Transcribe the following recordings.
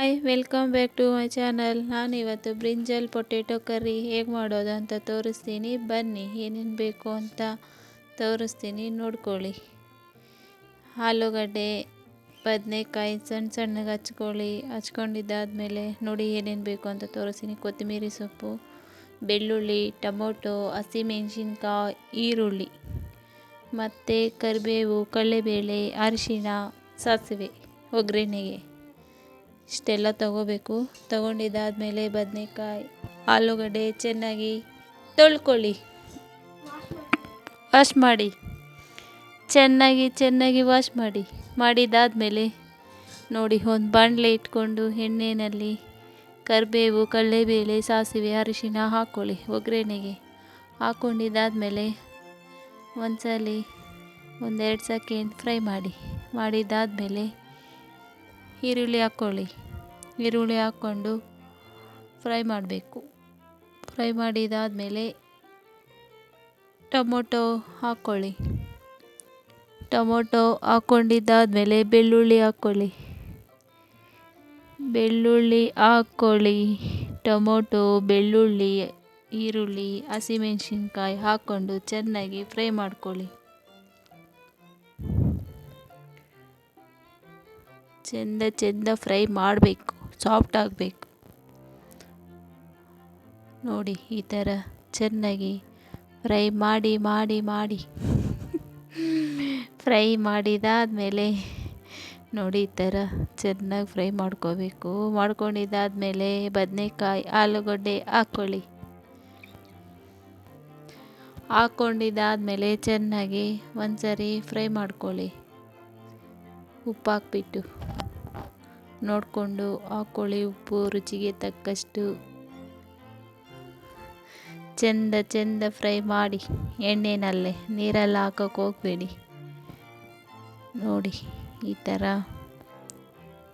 Hi welcome back to my channel ನಾನು ಇವತ್ತು brinjal potato curry ಹೇಗೆ ಮಾಡೋದು ಅಂತ ತೋರಿಸ್ತೀನಿ. ಬನ್ನಿ, ಏನೇನು ಬೇಕು ಅಂತ ತೋರಿಸ್ತೀನಿ. ನೋಡ್ಕೊಳ್ಳಿ. ಆಲೂಗಡ್ಡೆ, ಬದನೆಕಾಯಿ ಸಣ್ಣ ಸಣ್ಣಗೆ ಹಚ್ಕೊಳ್ಳಿ. ಹಚ್ಕೊಂಡಿದ್ದಾದಮೇಲೆ ನೋಡಿ ಏನೇನು ಬೇಕು ಅಂತ ತೋರಿಸ್ತೀನಿ. ಕೊತ್ತಂಬರಿ ಸೊಪ್ಪು, ಬೆಳ್ಳುಳ್ಳಿ, ಟೊಮೊಟೊ, ಹಸಿಮೆಣ್ಸಿನ್ಕಾಯಿ, ಈರುಳ್ಳಿ, ಮತ್ತು ಕರಿಬೇವು, ಕಡಲೆಬೇಳೆ ಅರಿಶಿನ ಸಾಸಿವೆ, ಒಗ್ಗರಣೆಗೆ. ಇಷ್ಟೆಲ್ಲ ತಗೋಬೇಕು. ತಗೊಂಡಿದ್ದಾದಮೇಲೆ ಬದನೆಕಾಯಿ ಆಲೂಗಡ್ಡೆ ಚೆನ್ನಾಗಿ ತೊಳ್ಕೊಳ್ಳಿ. ವಾಶ್ ಮಾಡಿ. ಚೆನ್ನಾಗಿ ಚೆನ್ನಾಗಿ ವಾಶ್ ಮಾಡಿ. ಮಾಡಿದ್ದಾದಮೇಲೆ ನೋಡಿ, ಒಂದು ಬಾಣಲೆ ಇಟ್ಕೊಂಡು ಎಣ್ಣೆಯಲ್ಲಿ ಕರಿಬೇವು, ಕಡಲೆಬೇಳೆ, ಸಾಸಿವೆ, ಅರಿಶಿನ ಹಾಕ್ಕೊಳ್ಳಿ ಒಗ್ಗರಣೆಗೆ. ಹಾಕ್ಕೊಂಡಿದ್ದಾದಮೇಲೆ ಒಂದ್ಸಲ ಒಂದೆರಡು ಸೆಕೆಂಡ್ ಫ್ರೈ ಮಾಡಿ. ಮಾಡಿದ್ದಾದಮೇಲೆ ಈರುಳ್ಳಿ ಹಾಕ್ಕೊಳ್ಳಿ ಈರುಳ್ಳಿ ಹಾಕ್ಕೊಂಡು ಫ್ರೈ ಮಾಡಬೇಕು. ಫ್ರೈ ಮಾಡಿದಾದಮೇಲೆ ಟೊಮೊಟೊ ಹಾಕ್ಕೊಳ್ಳಿ ಟೊಮೊಟೊ ಹಾಕ್ಕೊಂಡಿದ್ದಾದಮೇಲೆ ಬೆಳ್ಳುಳ್ಳಿ ಹಾಕ್ಕೊಳ್ಳಿ ಬೆಳ್ಳುಳ್ಳಿ ಹಾಕ್ಕೊಳ್ಳಿ ಟೊಮೊಟೊ, ಬೆಳ್ಳುಳ್ಳಿ, ಈರುಳ್ಳಿ, ಹಸಿಮೆಣಸಿನ್ಕಾಯಿ ಹಾಕ್ಕೊಂಡು ಚೆನ್ನಾಗಿ ಫ್ರೈ ಮಾಡ್ಕೊಳ್ಳಿ. ಚೆಂದ ಚೆಂದ ಫ್ರೈ ಮಾಡಬೇಕು. ಸಾಫ್ಟ್ ಆಗಬೇಕು. ನೋಡಿ, ಈ ಥರ ಚೆನ್ನಾಗಿ ಫ್ರೈ ಮಾಡಿ ಮಾಡಿ ಮಾಡಿ. ಫ್ರೈ ಮಾಡಿದಾದಮೇಲೆ ನೋಡಿ, ಈ ಥರ ಚೆನ್ನಾಗಿ ಫ್ರೈ ಮಾಡ್ಕೋಬೇಕು. ಮಾಡ್ಕೊಂಡಿದ್ದಾದಮೇಲೆ ಬದನೆಕಾಯಿ, ಆಲೂಗಡ್ಡೆ ಹಾಕ್ಕೊಳ್ಳಿ. ಹಾಕ್ಕೊಂಡಿದ್ದಾದಮೇಲೆ ಚೆನ್ನಾಗಿ ಒಂದ್ಸರಿ ಫ್ರೈ ಮಾಡ್ಕೊಳ್ಳಿ. ಉಪ್ಪು ಹಾಕ್ಬಿಟ್ಟು ನೋಡಿಕೊಂಡು ಹಾಕ್ಕೊಳ್ಳಿ ಉಪ್ಪು ರುಚಿಗೆ ತಕ್ಕಷ್ಟು ಚೆಂದ ಚೆಂದ ಫ್ರೈ ಮಾಡಿ ಎಣ್ಣೆನಲ್ಲೇ ನೀರಲ್ಲಿ ಹಾಕೋಕೆ ಹೋಗಬೇಡಿ. ನೋಡಿ, ಈ ಥರ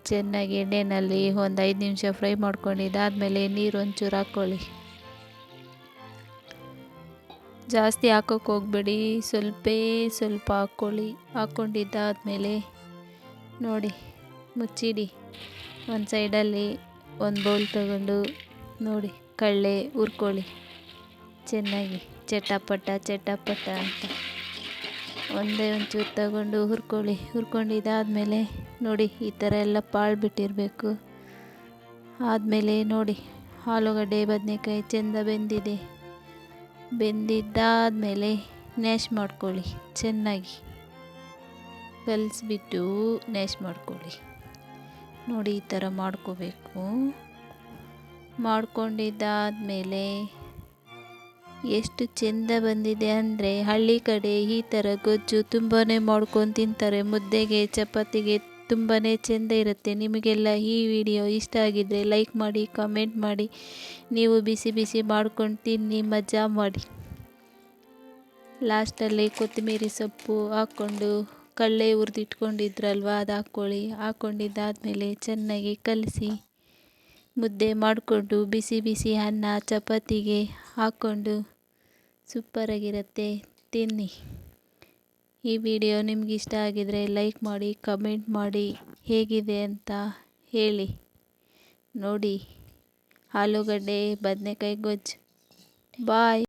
ಚೆನ್ನಾಗಿ ಎಣ್ಣೆಯಲ್ಲಿ ಒಂದು ಐದು ನಿಮಿಷ ಫ್ರೈ ಮಾಡ್ಕೊಂಡಿದ್ದಾದಮೇಲೆ ನೀರು ಒಂಚೂರು ಹಾಕ್ಕೊಳ್ಳಿ. ಜಾಸ್ತಿ ಹಾಕೋಕೆ ಹೋಗಬೇಡಿ, ಸ್ವಲ್ಪೇ ಸ್ವಲ್ಪ ಹಾಕ್ಕೊಳ್ಳಿ. ಹಾಕ್ಕೊಂಡಿದ್ದಾದಮೇಲೆ ನೋಡಿ, ಮುಚ್ಚಿಡಿ. ಒಂದು ಸೈಡಲ್ಲಿ ಒಂದು ಬೌಲ್ ತಗೊಂಡು ನೋಡಿ, ಕಳ್ಳೆ ಹುರ್ಕೊಳ್ಳಿ. ಚೆನ್ನಾಗಿ. ಚಟಪಟ ಚಟಪಟ ಅಂತ. ಒಂದೇ ಒಂಚೂರು ತಗೊಂಡು ಹುರ್ಕೊಳ್ಳಿ. ಹುರ್ಕೊಂಡಿದ್ದಾದಮೇಲೆ ನೋಡಿ, ಈ ಥರ ಎಲ್ಲ ಪಾಳು ಬಿಟ್ಟಿರಬೇಕು. ಆದಮೇಲೆ ನೋಡಿ, ಆಲೂಗಡ್ಡೆ, ಬದನೆಕಾಯಿ ಚೆಂದ ಬೆಂದಿದೆ. ಬೆಂದಿದ್ದಾದಮೇಲೆ ನ್ಯಾಶ್ ಮಾಡ್ಕೊಳ್ಳಿ. ಚೆನ್ನಾಗಿ. ಕಲಿಸ್ಬಿಟ್ಟು ನ್ಯಾಶ್ ಮಾಡ್ಕೊಳ್ಳಿ. ನೋಡಿ ಈ ಥರ ಮಾಡ್ಕೋಬೇಕು. ಮಾಡ್ಕೊಂಡಿದ್ದಾದಮೇಲೆ ಎಷ್ಟು ಚೆಂದ ಬಂದಿದೆ ಅಂದರೆ ಹಳ್ಳಿ ಕಡೆ ಈ ಥರ ಗೊಜ್ಜು ತುಂಬಾ ಮಾಡ್ಕೊಂಡು ತಿಂತಾರೆ. ಮುದ್ದೆಗೆ, ಚಪಾತಿಗೆ ತುಂಬಾ ಚೆಂದ ಇರುತ್ತೆ. ನಿಮಗೆಲ್ಲ ಈ ವಿಡಿಯೋ ಇಷ್ಟ ಆಗಿದ್ದರೆ ಲೈಕ್ ಮಾಡಿ ಕಮೆಂಟ್ ಮಾಡಿ. ನೀವು ಬಿಸಿ ಬಿಸಿ ಮಾಡ್ಕೊಂಡು ತಿನ್ನಿ, ಮಜಾ ಮಾಡಿ. ಲಾಸ್ಟಲ್ಲಿ ಕೊತ್ತಂಬರಿ ಸೊಪ್ಪು ಹಾಕ್ಕೊಂಡು ಕಳ್ಳೆ ಹುರಿದಿಟ್ಕೊಂಡಿದ್ರಲ್ವ ಅದು ಹಾಕ್ಕೊಳ್ಳಿ. ಹಾಕ್ಕೊಂಡಿದ್ದಾದಮೇಲೆ ಚೆನ್ನಾಗಿ ಕಲಸಿ ಮುದ್ದೆ ಮಾಡಿಕೊಂಡು ಬಿಸಿ ಬಿಸಿ ಅನ್ನ, ಚಪಾತಿಗೆ ಹಾಕ್ಕೊಂಡು ಸೂಪರಾಗಿರುತ್ತೆ. ತಿನ್ನಿ. ಈ ವಿಡಿಯೋ ನಿಮ್ಗೆ ಇಷ್ಟ ಆಗಿದರೆ ಲೈಕ್ ಮಾಡಿ, ಕಮೆಂಟ್ ಮಾಡಿ ಹೇಗಿದೆ ಅಂತ ಹೇಳಿ. ನೋಡಿ, ಆಲೂಗಡ್ಡೆ, ಬದನೆಕಾಯಿ ಗೊಜ್ಜು. ಬಾಯ್.